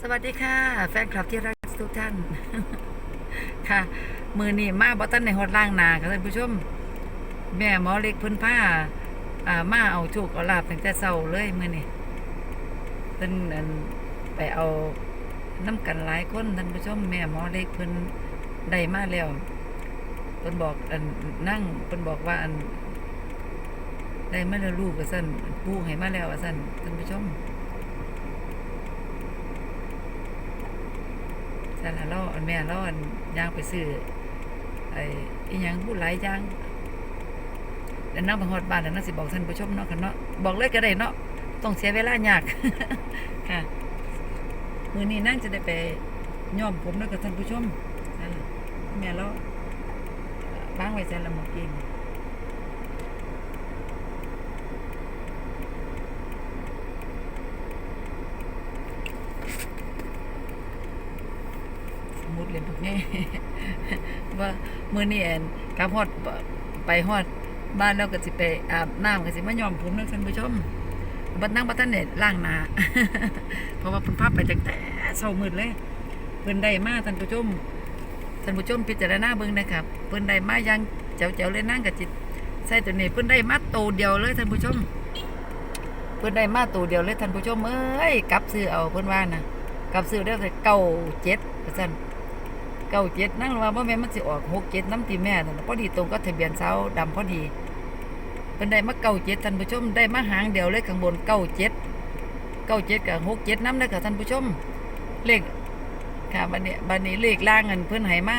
สวัสดีค่ะ แฟนคลับที่รักทุกท่าน ค่ะ มือนี่มาบอตันในฮอดล่างนาค่ะท่านผู้ชม แม่หมอเล็กพิ่นผ้าอ่ามาเอาโชคเอาลาบตั้งแต่เช้าเลยมือนี่เพิ่นอันไปเอาน้ำกันหลายคนท่านผู้ชม แม่หมอเล็กเพิ่นได้มาแล้วเพิ่นบอกอันนั่งเพิ่นบอกว่าอันได้มาแล้วลูกว่าซั่นปูให้มาแล้วว่าซั่นท่านผู้ชม แต่ละรอแม่เรอนย่างไปซื้อไอ้อีหยังผู้หลายย่างแล้วนั่งไปฮอดบ้านแล้วน่าสิบอกท่านผู้ชมเนาะค่ะเนาะบอกเลยก็ได้เนาะต้องเสียเวลายากค่ะมือนี้นั่งจะได้ไปย้อมผมแล้วกับท่านผู้ชมนั่นแม่เราล้างไว้ใส่ละหมดกินมุด เล่นพวกนี้ว่ามื้อนี้แอนกลับฮอดไปฮอดบ้านแล้วก็สิไปอาบน้ำก็สิมายอมผมนะท่านผู้ชมบัดนั่งบัดท่านเนี่ยล้างหนาเพราะว่าเพิ่นพาไปตั้งแต่เช้ามืดเลยเพิ่นได้มาท่านผู้ชมท่านผู้ชมพิจารณาเบิ่งนะครับเพิ่นได้มาอยังเจ๋วๆเลยนั่งกับจิตใส่ตัวนี้เพิ่นได้มาโตเดียวเลยท่านผู้ชมเพิ่นได้มาโตเดียวเลยท่านผู้ชมเอ้ยกลับซื้อเอาเพิ่นว่านะกลับซื้อได้แต่เก้าเจ็ดว่าซั่น เก้าเจ็ดนั่งว่าบ่แม่มันสิออกหกเจ็ดน้ำตีแม่นั่นพอดีตรงกับทะเบียนเสาดำพอดีเป็นได้มาเก้าเจ็ดท่านผู้ชมได้มาหางเดียวเลยข้างบนเก้าเจ็ดเก้าเจ็ดกับหกเจ็ดน้ำเลยค่ะท่านผู้ชมเลขค่ะบันนี้บันนี้เลขล่างเงินเพิ่นให้มา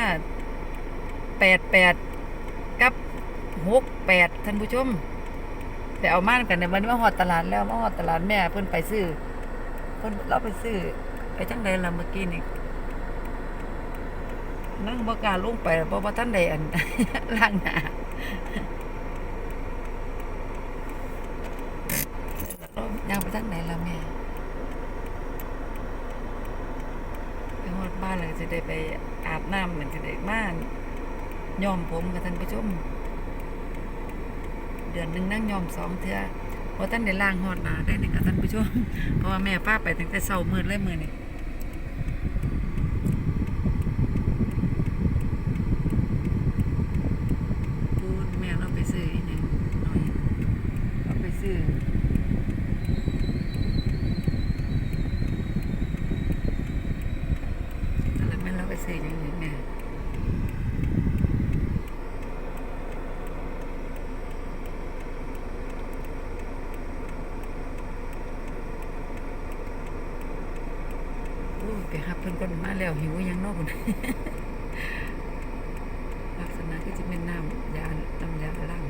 แปดแปดกับหกแปดท่านผู้ชมแต่เอามากันในวันนี้มาหอดตลาดแล้วมาหอดตลาดแม่เพิ่นไปซื้อเพิ่นเราไปซื้อไปจังใดล่ะเมื่อกี้นี่ นั่งบกล้าลงไปเพราะว่าท่านใดอันล้างหน้าย่างไปทางไหนล่ะแม่ไปฮอดบ้านแล้วก็จะได้ไปอาบน้ำเหมือนจะได้บ้านยอมผมกับท่านผู้ชม เดือนหนึ่งนั่งยอมสองเทื่อพราะท่านได้ล้างหอดหนาได้หนึ่งกับท่านผู้ชมเพราะว่าแม่ป้าไปตั้งแต่เช้ามืดเลยมือนี่ือะไรวม่เราไปซื้อยังไงแม่ไปหับเพื่อนคนมาแล้วหิวยังนอกคนลักษณะก็จะเป็นน้ำยาน้ำยาล้าง